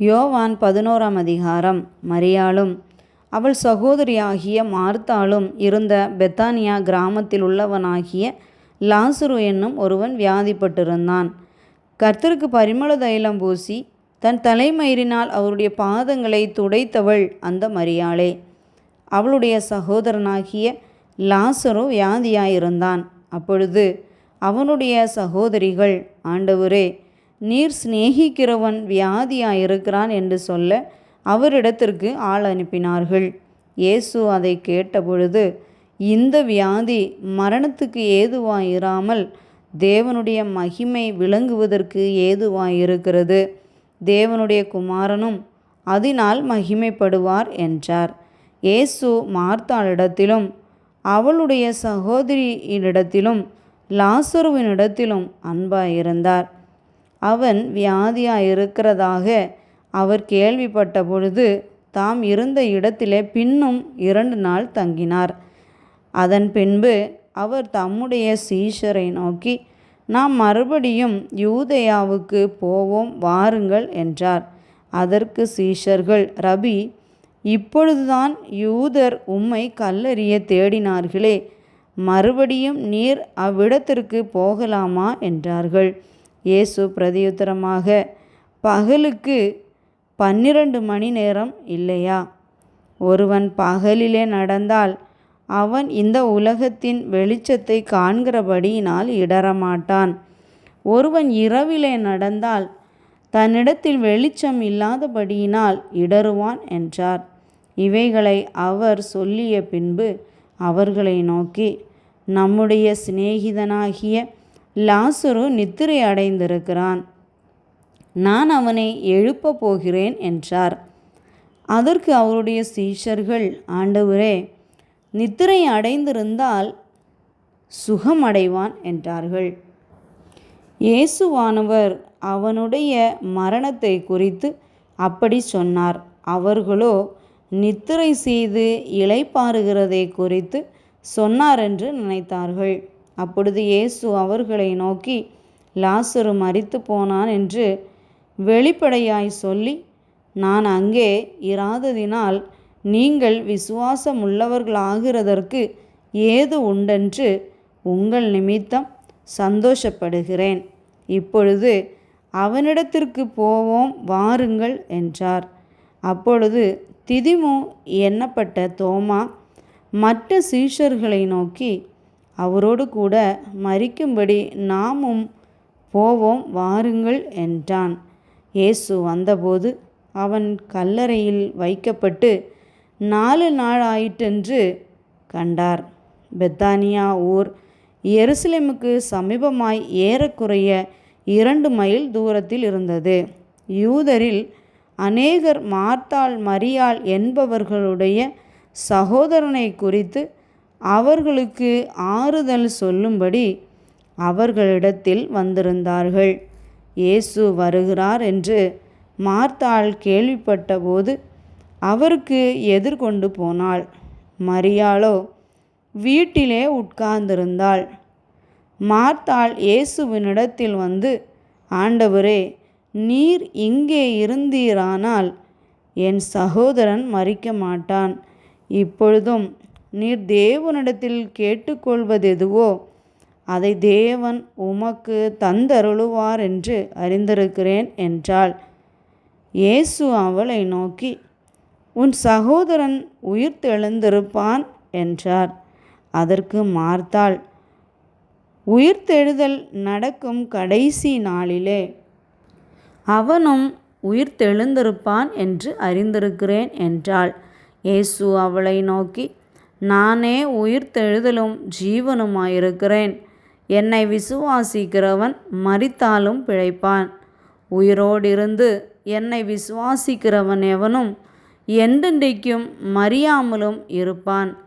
யோவான் பதினோராம் அதிகாரம். மரியாளும் அவள் சகோதரியாகிய மார்த்தாளும் இருந்த பெத்தானியா கிராமத்தில் உள்ளவனாகிய லாசுரு என்னும் ஒருவன் வியாதிப்பட்டிருந்தான். கர்த்தருக்கு பரிமள தைலம் பூசி தன் தலைமயிரினால் அவருடைய பாதங்களை துடைத்தவள் அந்த மரியாளே. அவளுடைய சகோதரனாகிய லாசரு வியாதியாயிருந்தான். அப்பொழுது அவனுடைய சகோதரிகள் ஆண்டவரே நீர் சிநேகிக்கிறவன் வியாதியாயிருக்கிறான் என்று சொல்ல அவரிடத்திற்கு ஆள் அனுப்பினார்கள். இயேசு அதை கேட்டபொழுது இந்த வியாதி மரணத்துக்கு ஏதுவாயிராமல் தேவனுடைய மகிமை விளங்குவதற்கு ஏதுவாயிருக்கிறது. தேவனுடைய குமாரனும் அதனால் மகிமைப்படுவார் என்றார். இயேசு மார்த்தாளிடத்திலும் அவளுடைய சகோதரியினிடத்திலும் லாசருவினிடத்திலும் அன்பாயிருந்தார். அவன் வியாதியாக இருக்கிறதாக அவர் கேள்விப்பட்ட பொழுது தாம் இருந்த இடத்திலே பின்னும் இரண்டு நாள் தங்கினார். அதன் பின்பு அவர் தம்முடைய சீஷரை நோக்கி நாம் மறுபடியும் யூதயாவுக்கு போவோம் வாருங்கள் என்றார். அதற்கு சீஷர்கள் ரபி இப்பொழுதுதான் யூதர் உம்மை கல்லறிய தேடினார்களே மறுபடியும் நீர் அவ்விடத்திற்கு போகலாமா? என்றார்கள். இயேசு பிரதியுத்தரமாக பகலுக்கு பன்னிரண்டு மணி நேரம் இல்லையா? ஒருவன் பகலிலே நடந்தால் அவன் இந்த உலகத்தின் வெளிச்சத்தை காண்கிறபடியினால் இடரமாட்டான் ஒருவன் இரவிலே நடந்தால் தன்னிடத்தில் வெளிச்சம் இல்லாதபடியினால் இடருவான் என்றார். இவைகளை அவர் சொல்லிய பின்பு அவர்களை நோக்கி நம்முடைய சிநேகிதனாகிய லாசுரு நித்திரை அடைந்திருக்கிறான். நான் அவனை எழுப்பப் போகிறேன் என்றார். அதற்கு அவருடைய சீஷர்கள் ஆண்டவரே நித்திரை அடைந்திருந்தால் சுகமடைவான் என்றார்கள். இயேசுவானவர் அவனுடைய மரணத்தை குறித்து அப்படி சொன்னார். அவர்களோ நித்திரை செய்து இலைப்பாறுகிறதை குறித்து சொன்னார் என்று நினைத்தார்கள். அப்பொழுது இயேசு அவர்களை நோக்கி லாசரு மறித்து போனான் என்று வெளிப்படையாய் சொல்லி நான் அங்கே இராததினால் நீங்கள் விசுவாசம் உள்ளவர்களாகிறதற்கு ஏது உண்டென்று உங்கள் நிமித்தம் சந்தோஷப்படுகிறேன். இப்பொழுது அவனிடத்திற்கு போவோம் வாருங்கள் என்றார். அப்பொழுது திதிமு எண்ணப்பட்ட தோமா மற்ற சீஷர்களை நோக்கி அவரோடு கூட மறிக்கும்படி நாமும் போவோம் வாருங்கள் என்றான். இயேசு வந்தபோது அவன் கல்லறையில் வைக்கப்பட்டு நாலு நாள் ஆயிற்றென்று கண்டார். பெத்தானியா ஊர் எருசலேமுக்கு சமீபமாய் ஏறக்குறைய இரண்டு மைல் தூரத்தில் இருந்தது. யூதரில் அநேகர் மார்த்தாள் மரியாள் என்பவர்களுடைய சகோதரனை குறித்து அவர்களுக்கு ஆறுதல் சொல்லும்படி அவர்களிடத்தில் வந்திருந்தார்கள். இயேசு வருகிறார் என்று மார்த்தாள் கேள்விப்பட்டபோது அவருக்கு எதிர்கொண்டு போனாள். மரியாளோ வீட்டிலே உட்கார்ந்திருந்தாள். மார்த்தாள் இயேசுவினிடத்தில் வந்து ஆண்டவரே நீர் இங்கே இருந்தீரானால் என் சகோதரன் மறிக்க மாட்டான். இப்பொழுதும் நீர் தேவனிடத்தில் கேட்டுக்கொள்வதெதுவோ அதை தேவன் உமக்கு தந்தருளுவார் என்று அறிந்திருக்கிறேன் என்றாள். இயேசு அவளை நோக்கி உன் சகோதரன் உயிர்த்தெழுந்திருப்பான் என்றார். அதற்கு மார்த்தாள் உயிர்த்தெழுதல் நடக்கும் கடைசி நாளிலே அவனும் உயிர்த்தெழுந்திருப்பான் என்று அறிந்திருக்கிறேன் என்றாள். இயேசு அவளை நோக்கி நானே உயிர்த்தெழுதலும் ஜீவனுமாயிருக்கிறேன். என்னை விசுவாசிக்கிறவன் மறித்தாலும் பிழைப்பான். உயிரோடிருந்து என்னை விசுவாசிக்கிறவன் எவனும் என்றென்றைக்கும் மறியாமலும் இருப்பான்.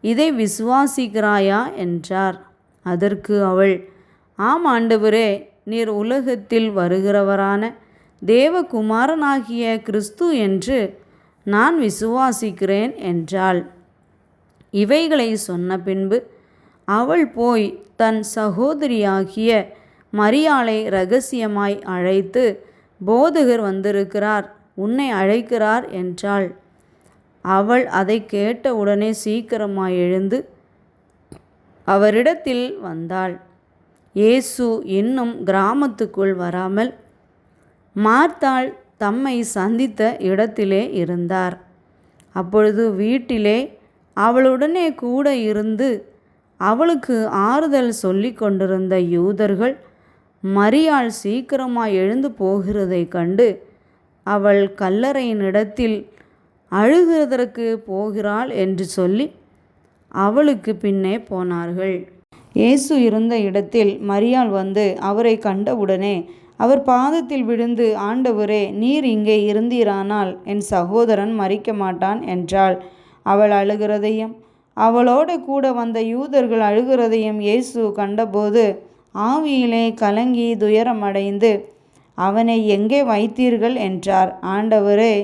இதை விசுவாசிக்கிறாயா? என்றார். அதற்கு அவள் ஆம் ஆண்டவரே நீர் உலகத்தில் வருகிறவரான தேவகுமாரனாகிய கிறிஸ்து என்று நான் விசுவாசிக்கிறேன் என்றாள். இவைகளை சொன்ன பின்பு அவள் போய் தன் சகோதரியாகிய மரியாளை ரகசியமாய் அழைத்து போதகர் வந்திருக்கிறார் உன்னை அழைக்கிறார் என்றாள். அவள் அதை கேட்ட உடனே சீக்கிரமாய் எழுந்து அவரிடத்தில் வந்தாள். இயேசு இன்னும் கிராமத்துக்குள் வராமல் மார்த்தாள் தம்மை சந்தித்த இடத்திலே இருந்தார். அப்பொழுது வீட்டிலே அவளுடனே கூட இருந்து அவளுக்கு ஆறுதல் சொல்லி கொண்டிருந்த யூதர்கள் மரியாள் சீக்கிரமாக எழுந்து போகிறதை கண்டு அவள் கல்லறையினிடத்தில் அழுகிறதற்கு போகிறாள் என்று சொல்லி அவளுக்கு பின்னே போனார்கள். இயேசு இருந்த இடத்தில் மரியாள் வந்து அவரை கண்டவுடனே அவர் பாதத்தில் விழுந்து ஆண்டவரே நீர் இங்கே இருந்தீரானால் என் சகோதரன் மறிக்க மாட்டான் என்றாள். அவள் அழுகிறதையும் அவளோடு கூட வந்த யூதர்கள் அழுகிறதையும் இயேசு கண்டபோது ஆவியிலே கலங்கி துயரமடைந்து அவனை எங்கே வைத்தீர்கள்? என்றார். ஆண்டவரே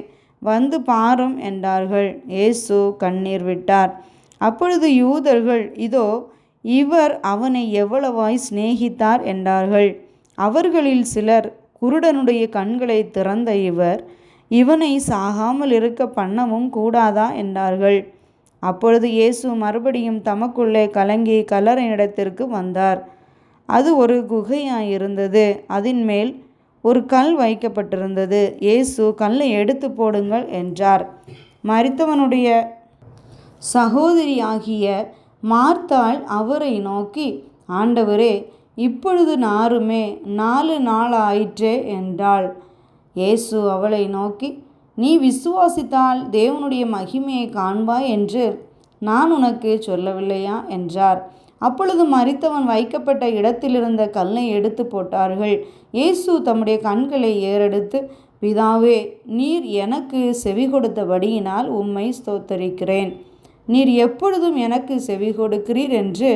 வந்து பாரும் என்றார்கள். இயேசு கண்ணீர் விட்டார். அப்பொழுது யூதர்கள் இதோ இவர் அவனை எவ்வளவாய் சிநேகித்தார்? என்றார்கள். அவர்களில் சிலர் குருடனுடைய கண்களை திறந்த இவர் இவனை சாகாமல் இருக்க பண்ணவும் கூடாதா? என்றார்கள். அப்பொழுது இயேசு மறுபடியும் தமக்குள்ளே கலங்கி கல்லறையிடத்திற்கு வந்தார். அது ஒரு குகையாயிருந்தது. அதன் மேல் ஒரு கல் வைக்கப்பட்டிருந்தது. இயேசு கல்லை எடுத்து போடுங்கள் என்றார். மறித்தவனுடைய சகோதரியாகிய மார்த்தாள் அவரை நோக்கி ஆண்டவரே இப்பொழுது நாருமே நாலு நாள் ஆயிற்றே என்றாள். இயேசு அவளை நோக்கி நீ விசுவாசித்தால் தேவனுடைய மகிமையை காண்பாய் என்று நான் உனக்கு சொல்லவில்லையா? என்றார். அப்பொழுது மறித்தவன் வைக்கப்பட்ட இடத்திலிருந்த கல்லை எடுத்து போட்டார்கள். இயேசு தம்முடைய கண்களை ஏறெடுத்து பிதாவே நீர் எனக்கு செவி கொடுத்தபடியினால் உம்மை ஸ்தோத்தரிக்கிறேன். நீர் எப்பொழுதும் எனக்கு செவி கொடுக்கிறீர் என்று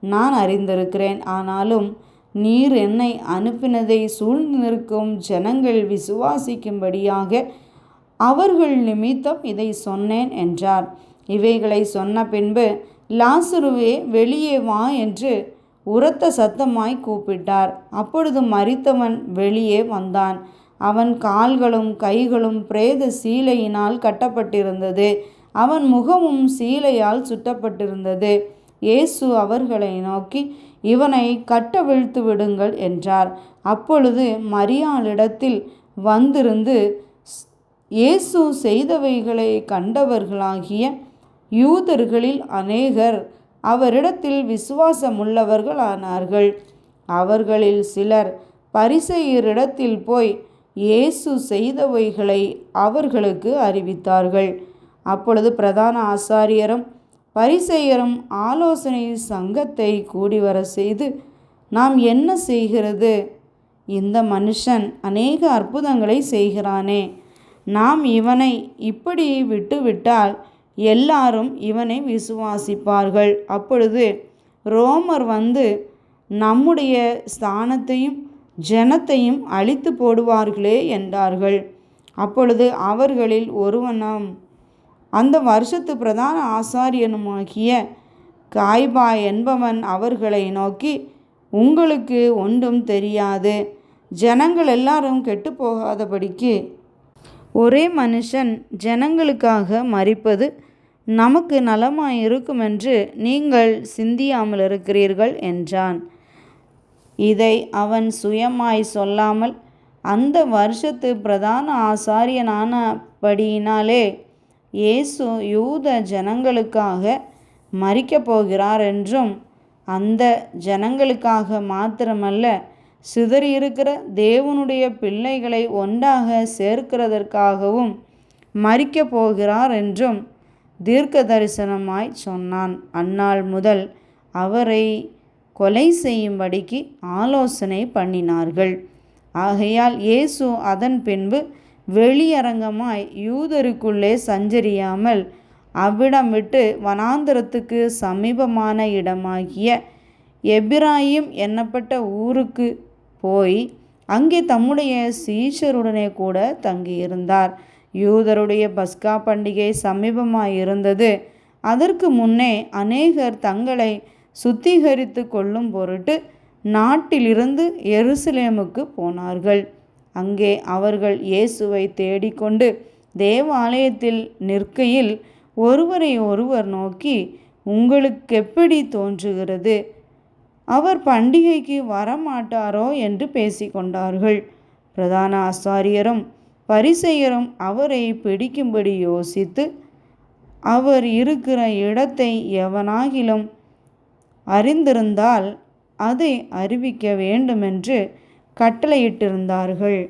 நான் அறிந்திருக்கிறேன். ஆனாலும் நீர் என்னை அனுப்பினதை சூழ்ந்து நிற்கும் ஜனங்கள் விசுவாசிக்கும்படியாக அவர்கள் நிமித்தம் இதை சொன்னேன் என்றார். இவைகளை சொன்ன பின்பு லாசுருவே வெளியே வா என்று உரத்த சத்தமாய் கூப்பிட்டார். அப்பொழுது மறித்தவன் வெளியே வந்தான். அவன் கால்களும் கைகளும் பிரேத சீலையினால் கட்டப்பட்டிருந்தது. அவன் முகமும் சீலையால் சுட்டப்பட்டிருந்தது. இயேசு அவர்களை நோக்கி இவனை கட்டவிழ்த்து விடுங்கள் என்றார். அப்பொழுது மரியாளிடத்தில் வந்திருந்து இயேசு செய்தவைகளை கண்டவர்களாகிய யூதர்களில் அநேகர் அவரிடத்தில் விசுவாசமுள்ளவர்கள் ஆனார்கள் அவர்களில் சிலர் பரிசெயரிடத்தில் போய் இயேசு செய்தவைகளை அவர்களுக்கு அறிவித்தார்கள். அப்பொழுது பிரதான ஆசாரியரும் பரிசெயரும் ஆலோசனை சங்கத்தை கூடி வர செய்து நாம் என்ன செய்கிறது? இந்த மனுஷன் அநேக அற்புதங்களை செய்கிறானே. நாம் இவனை இப்படி விட்டுவிட்டால் எல்லாரும் இவனை விசுவாசிப்பார்கள் அப்பொழுது ரோமர் வந்து நம்முடைய ஸ்தானத்தையும் ஜனத்தையும் அழித்து போடுவார்களே என்றார்கள். அப்பொழுது அவர்களில் ஒருவனம் அந்த வருஷத்து பிரதான ஆசாரியனுமாகிய காய்பா என்பவன் அவர்களை நோக்கி உங்களுக்கு ஒன்றும் தெரியாது. ஜனங்கள் எல்லாரும் கெட்டு போகாதபடிக்கு ஒரே மனுஷன் ஜனங்களுக்காக மறிப்பது நமக்கு நலமாய் இருக்குமென்று நீங்கள் சிந்தியாமல் இருக்கிறீர்கள் என்றான். இதை அவன் சுயமாய் சொல்லாமல் அந்த வருஷத்து பிரதான ஆசாரியனானபடியினாலே இயேசு யூத ஜனங்களுக்காக மறிக்கப் போகிறார் என்றும் அந்த ஜனங்களுக்காக மாத்திரமல்ல சிதறியிருக்கிற தேவனுடைய பிள்ளைகளை ஒன்றாக சேர்க்கிறதற்காகவும் மறிக்கப் போகிறார் என்றும் தீர்க்க தரிசனமாய் சொன்னான். அந்நாள் முதல் அவரை கொலை செய்யும்படிக்கு ஆலோசனை பண்ணினார்கள். ஆகையால் இயேசு அதன் பின்பு வெளியரங்கமாய் யூதருக்குள்ளே சஞ்சரியாமல் அவ்விடம் விட்டு வனாந்திரத்துக்கு சமீபமான இடமாகிய எபிராயிம் என்னப்பட்ட ஊருக்கு போய் அங்கே தம்முடைய சீஷருடனே கூட தங்கியிருந்தார். யூதருடைய பஸ்கா பண்டிகை சமீபமாக இருந்தது அதற்கு முன்னே அநேகர் தங்களை சுத்திகரித்து கொள்ளும் பொருட்டு நாட்டிலிருந்து எருசலேமுக்கு போனார்கள். அங்கே அவர்கள் இயேசுவை தேடிக்கொண்டு தேவாலயத்தில் நிற்கையில் ஒருவரை ஒருவர் நோக்கி உங்களுக்கெப்படி தோன்றுகிறது? அவர் பண்டிகைக்கு வரமாட்டாரோ? என்று பேசிக்கொண்டார்கள். பிரதான ஆசாரியரும் பரிசெயரும் அவரை பிடிக்கும்படி யோசித்து அவர் இருக்கிற இடத்தை எவனாகிலும் அறிந்திருந்தால் அதை அறிவிக்க வேண்டுமென்று கட்டளையிட்டிருந்தார்கள்.